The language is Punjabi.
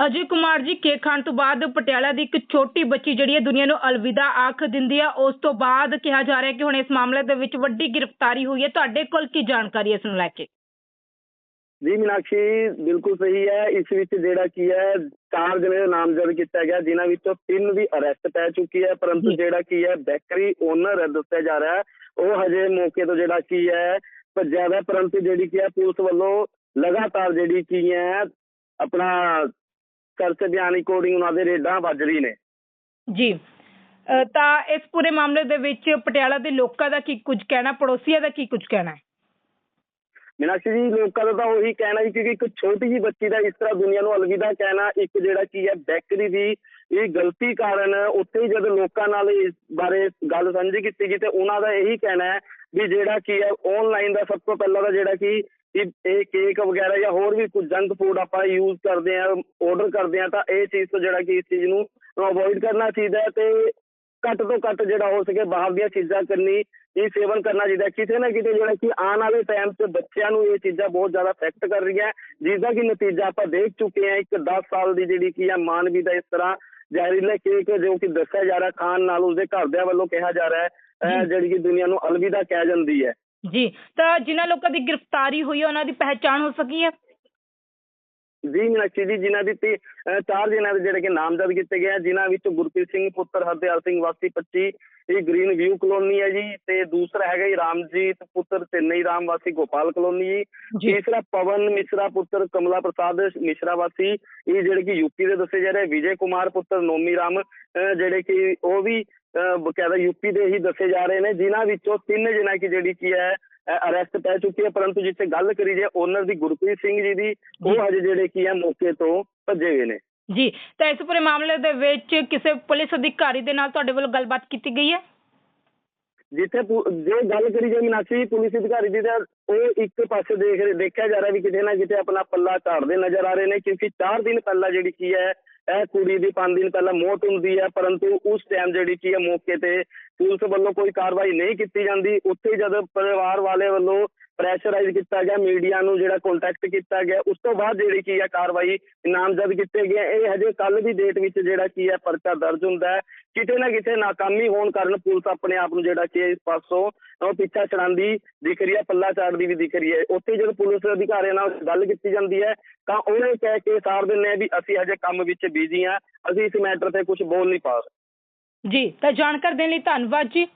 ਅਜੇ ਕੁਮਾਰ ਜੀ ਕੇਕ ਖਾਣ ਤੋਂ ਬਾਅਦ ਪਟਿਆਲਾ ਦੀ ਇੱਕ ਛੋਟੀ ਬੱਚੀ ਜਿਹੜੀ ਹੈ ਦੁਨੀਆ ਨੂੰ ਅਲਵਿਦਾ ਆਖ ਦਿੰਦੀ ਹੈ ਉਸ ਤੋਂ ਬਾਅਦ ਕਿਹਾ ਜਾ ਰਿਹਾ ਹੈ ਕਿ ਹੁਣ ਇਸ ਮਾਮਲੇ ਦੇ ਵਿੱਚ ਵੱਡੀ ਗ੍ਰਿਫਤਾਰੀ ਹੋਈ ਹੈ। ਤੁਹਾਡੇ ਕੋਲ ਕੀ ਜਾਣਕਾਰੀ ਹੈ ਇਸ ਨੂੰ ਲੈ ਕੇ? ਜੀ ਮੀਨਾਕਸ਼ੀ ਬਿਲਕੁਲ ਸਹੀ ਹੈ। ਇਸ ਵਿੱਚ ਜਿਹੜਾ ਕੀ ਹੈ ਚਾਰ ਜਣੇ ਦਾ ਨਾਮਜ਼ਦ ਕੀਤਾ ਗਿਆ ਜਿਨ੍ਹਾਂ ਵਿੱਚੋਂ ਤਿੰਨ ਦੀ ਅਰੈਸਟ ਪੈ ਚੁੱਕੀ ਹੈ। ਪਰੰਤੂ। ਜਿਹੜਾ ਕੀ ਹੈ ਬੈਕਰੀ ਓਨਰ ਦੱਸਿਆ ਜਾ ਰਿਹਾ ਹੈ। ਉਹ ਹਜੇ ਮੌਕੇ ਤੋਂ ਜਿਹੜਾ ਕੀ ਹੈ ਭੱਜਿਆ ਦਾ ਪਰੰਤੂ ਜਿਹੜੀ ਕੀ ਹੈ ਪੁਲਿਸ ਵੱਲੋਂ ਲਗਾਤਾਰ ਜਿਹੜੀ ਕੀ ਹੈ ਆਪਣਾ ਸਰਚ ਅਭਿਆਨ ਅਕੋਰਡਿੰਗ ਉਹਨਾਂ ਦੇ ਰੇਡਾਂ ਵੱਜ ਰਹੀ ਨੇ। ਜੀ। ਤਾਂ ਇਸ ਪੂਰੇ ਮਾਮਲੇ ਦੇ ਵਿੱਚ ਪਟਿਆਲਾ ਦੇ ਲੋਕਾਂ ਦਾ ਕੀ ਕੁਝ ਕਹਿਣਾ ਪੜੋਸੀਆਂ ਦਾ ਕੀ ਕੁਝ ਕਹਿਣਾ ਹੈ? ਜੀ ਲੋਕਾਂ ਦਾ ਤਾਂ ਉਹੀ ਕਹਿਣਾ ਜੀ ਕਿਉਂਕਿ ਇੱਕ ਛੋਟੀ ਜੀ ਬੱਚੀ ਦਾ ਇਸ ਤਰ੍ਹਾਂ ਦੁਨੀਆ ਨੂੰ ਅਲਵਿਦਾ ਕਹਿਣਾ ਇੱਕ ਜਿਹੜਾ ਕੀ ਹੈ ਬੈਕਰੀ ਦੀ ਇਹ ਗਲਤੀ ਕਾਰਨ ਉੱਥੇ ਹੀ ਜਦੋਂ ਲੋਕਾਂ ਨਾਲ ਇਸ ਬਾਰੇ ਗੱਲ ਸਾਂਝੀ ਕੀਤੀ ਗਈ ਤੇ ਉਹਨਾਂ ਦਾ ਇਹੀ ਕਹਿਣਾ ਹੈ ਵੀ ਜਿਹੜਾ ਕੀ ਹੈ ਆਨਲਾਈਨ ਦਾ ਸਭ ਤੋਂ ਪਹਿਲਾਂ ਦਾ ਜਿਹੜਾ ਕੀ ਇਹ ਇਹ ਕੇਕ ਵਗੈਰਾ ਜਾਂ ਹੋਰ ਵੀ ਕੁਝ ਜੰਕ ਫੂਡ ਆਪਾਂ ਯੂਜ਼ ਕਰਦੇ ਆ ਆਰਡਰ ਕਰਦੇ ਆ ਤਾਂ ਇਹ ਚੀਜ਼ ਤੋਂ ਜਿਹੜਾ ਕਿ ਇਸ ਚੀਜ਼ ਨੂੰ ਅਵੋਇਡ ਕਰਨਾ ਚਾਹੀਦਾ ਹੈ ਤੇ ਘੱਟ ਤੋਂ ਘੱਟ ਜਿਹੜਾ ਹੋ ਸਕੇ ਬਾਹਰ ਦੀਆਂ ਚੀਜ਼ਾਂ ਕਰਨੀ ਇਹ ਸੇਵਨ ਕਰਨਾ ਚਾਹੀਦਾ। ਕਿਤੇ ਨਾ ਕਿਤੇ ਜਿਹੜਾ ਕਿ ਆਉਣ ਵਾਲੇ ਟਾਈਮ 'ਚ ਬੱਚਿਆਂ ਨੂੰ ਇਹ ਚੀਜ਼ਾਂ ਬਹੁਤ ਜ਼ਿਆਦਾ ਅਫੈਕਟ ਕਰ ਰਹੀਆਂ ਜਿਸ ਦਾ ਕਿ ਨਤੀਜਾ ਆਪਾਂ ਦੇਖ ਚੁੱਕੇ ਹਾਂ ਇੱਕ 10 ਸਾਲ ਦੀ ਜਿਹੜੀ ਕੀ ਹੈ ਮਾਨਵੀ ਦਾ ਇਸ ਤਰ੍ਹਾਂ ਜ਼ਹਿਰੀਲੇ ਕੇਕ ਜੋ ਕਿ ਦੱਸਿਆ ਜਾ ਰਿਹਾ ਖਾਣ ਨਾਲ ਉਸਦੇ ਘਰਦਿਆਂ ਵੱਲੋਂ ਕਿਹਾ ਜਾ ਰਿਹਾ ਹੈ। ਜਿਹੜੀ ਕਿ ਦੁਨੀਆ ਨੂੰ ਅਲਵਿਦਾ ਕਹਿ ਜਾਂਦੀ ਹੈ ਜੀ ਤਾਂ ਜਿਨ੍ਹਾਂ ਲੋਕਾਂ ਦੀ ਗ੍ਰਿਫਤਾਰੀ ਹੋਈ ਹੈ ਉਹਨਾਂ ਦੀ ਪਹਿਚਾਣ ਹੋ ਸਕੀ ਹੈ? ਜੀ ਮੀਨਾਕਸ਼ੀ ਜੀ ਜਿਨ੍ਹਾਂ ਦੀ ਤੇ ਅਹ ਚਾਰ ਜਿਨ੍ਹਾਂ ਦੇ ਜਿਹੜੇ ਕਿ ਨਾਮਜ਼ਦ ਕੀਤੇ ਗਏ ਆ ਜਿਨ੍ਹਾਂ ਵਿੱਚ ਗੁਰਪ੍ਰੀਤ ਸਿੰਘ ਪੁੱਤਰ ਹਰਦਿਆਲ ਸਿੰਘ ਵਾਸੀ 25 ਇਹ ਗ੍ਰੀਨ ਵਿਊ ਕਲੋਨੀ ਹੈ ਜੀ ਤੇ ਦੂਸਰਾ ਹੈਗਾ ਜੀ ਰਾਮਜੀਤ ਪੁੱਤਰ ਚੇਨਈ ਰਾਮ ਵਾਸੀ ਗੋਪਾਲ ਕਲੋਨੀ ਜੀ। ਜੀ। ਤੀਸਰਾ ਪਵਨ ਮਿਸ਼ਰਾ ਪੁੱਤਰ ਕਮਲਾ ਪ੍ਰਸਾਦ ਮਿਸ਼ਰਾ ਵਾਸੀ ਇਹ ਜਿਹੜੇ ਕਿ ਯੂਪੀ ਦੇ ਦੱਸੇ ਜਾ ਰਹੇ ਵਿਜੇ ਕੁਮਾਰ ਪੁੱਤਰ ਨੋਮੀ ਰਾਮ ਅਹ ਜਿਹੜੇ ਕਿ ਉਹ ਵੀ ਬਕਾਇਦਾ ਯੂਪੀ ਦੇ ਹੀ ਦੱਸੇ ਜਾ ਰਹੇ ਨੇ ਜਿਨ੍ਹਾਂ ਵਿੱਚੋਂ ਤਿੰਨ ਜਿਨ੍ਹਾਂ ਕੀ ਜਿਹੜੀ ਕੀ ਹੈ ਅਰੈਸਟ ਪੈ ਚੁੱਕੀ ਹੈ ਪਰੰਤੂ ਜਿੱਥੇ ਗੱਲ ਕਰੀ ਜੇ ਓਨਰ ਦੀ ਗੁਰਪ੍ਰੀਤ ਸਿੰਘ ਜੀ ਦੀ ਉਹ ਹਜੇ ਜਿਹੜੇ ਕੀ ਹੈ ਮੌਕੇ ਤੋਂ ਭੱਜੇ ਹੋਏ ਨੇ। ਜੀ ਤਾਂ ਇਸ ਪੂਰੇ ਮਾਮਲੇ ਦੇ ਵਿੱਚ ਕਿਸੇ ਪੁਲਿਸ ਅਧਿਕਾਰੀ ਦੇ ਨਾਲ ਤੁਹਾਡੇ ਵੱਲੋਂ ਗੱਲਬਾਤ ਕੀਤੀ ਗਈ ਹੈ? ਜਿੱਥੇ ਜੇ ਗੱਲ ਕਰੀ ਜੇ ਮੀਨਾਕਸ਼ੀ ਪੁਲਿਸ ਅਧਿਕਾਰੀ ਦੀ ਤਾਂ ਉਹ ਇੱਕ ਪਾਸੇ ਦੇਖ ਦੇਖਿਆ ਜਾ ਰਿਹਾ ਵੀ ਕਿਤੇ ਨਾ ਕਿਤੇ ਆਪਣਾ ਪੱਲਾ ਝਾੜਦੇ ਨਜ਼ਰ ਆ ਰਹੇ ਨੇ ਕਿਉਂਕਿ 4 ਦਿਨ ਪਹਿਲਾਂ ਜਿਹੜੀ ਕੀ ਹੈ ਇਹ ਕੁੜੀ ਦੀ 5 ਦਿਨ ਪਹਿਲਾਂ ਮੌਤ ਹੁੰਦੀ ਹੈ, ਪਰੰਤੂ ਉਸ ਟਾਈਮ ਜਿਹੜੀ ਕੀ ਹੈ ਮੌਕੇ ਤੇ ਪੁਲਿਸ ਵੱਲੋਂ ਕੋਈ ਕਾਰਵਾਈ ਨਹੀਂ ਕੀਤੀ ਜਾਂਦੀ। ਉੱਥੇ ਜਦ ਪਰਿਵਾਰ ਵਾਲੇ ਵੱਲੋਂ ਪ੍ਰੈਸ਼ਰਾਈਜ਼ ਕੀਤਾ ਗਿਆ ਮੀਡੀਆ ਨੂੰ ਜਿਹੜਾ ਕੰਟੈਕਟ ਕੀਤਾ ਗਿਆ, ਉਸ ਤੋਂ ਬਾਅਦ ਜਿਹੜੀ ਕੀ ਹੈ ਕਾਰਵਾਈ ਨਾਮਜ਼ਦ ਕੀਤੇ ਗਏ ਇਹ ਹਜੇ ਕੱਲ ਦੀ ਡੇਟ ਵਿੱਚ ਜਿਹੜਾ ਕੀ ਹੈ ਪਰਚਾ ਦਰਜ ਹੁੰਦਾ ਹੈ। ਕਿਤੇ ਨਾ ਕਿਤੇ ਨਾਕਾਮੀ ਹੋਣ ਕਾਰਨ ਪੁਲਿਸ ਆਪਣੇ ਆਪ ਨੂੰ ਜਿਹੜਾ ਕਿ ਇਸ ਪਾਸੋਂ ਉਹ ਪਿੱਛਾ ਛੜਾਉਂਦੀ ਦਿਖ ਰਹੀ ਹੈ, ਪੱਲਾ ਚਾੜਦੀ ਵੀ ਦਿਖ ਰਹੀ ਹੈ। ਉੱਥੇ ਜਦੋਂ ਪੁਲਿਸ ਅਧਿਕਾਰੀਆਂ ਨਾਲ ਗੱਲ ਕੀਤੀ ਜਾਂਦੀ ਹੈ, ਤਾਂ ਉਹਨੇ ਕਹਿ ਕੇ ਸਾਰ ਦਿੰਦੇ ਆ ਵੀ ਅਸੀਂ ਹਜੇ ਕੰਮ ਵਿੱਚ ਬਿਜ਼ੀ ਹਾਂ ਅਸੀਂ ਇਸ ਮੈਟਰ ਤੇ ਕੁਝ ਬੋਲ ਨਹੀਂ ਪਾ ਰਹੇ। ਜੀ, ਤਾਂ ਜਾਣਕਾਰੀ ਦੇਣ ਲਈ ਧੰਨਵਾਦ ਜੀ।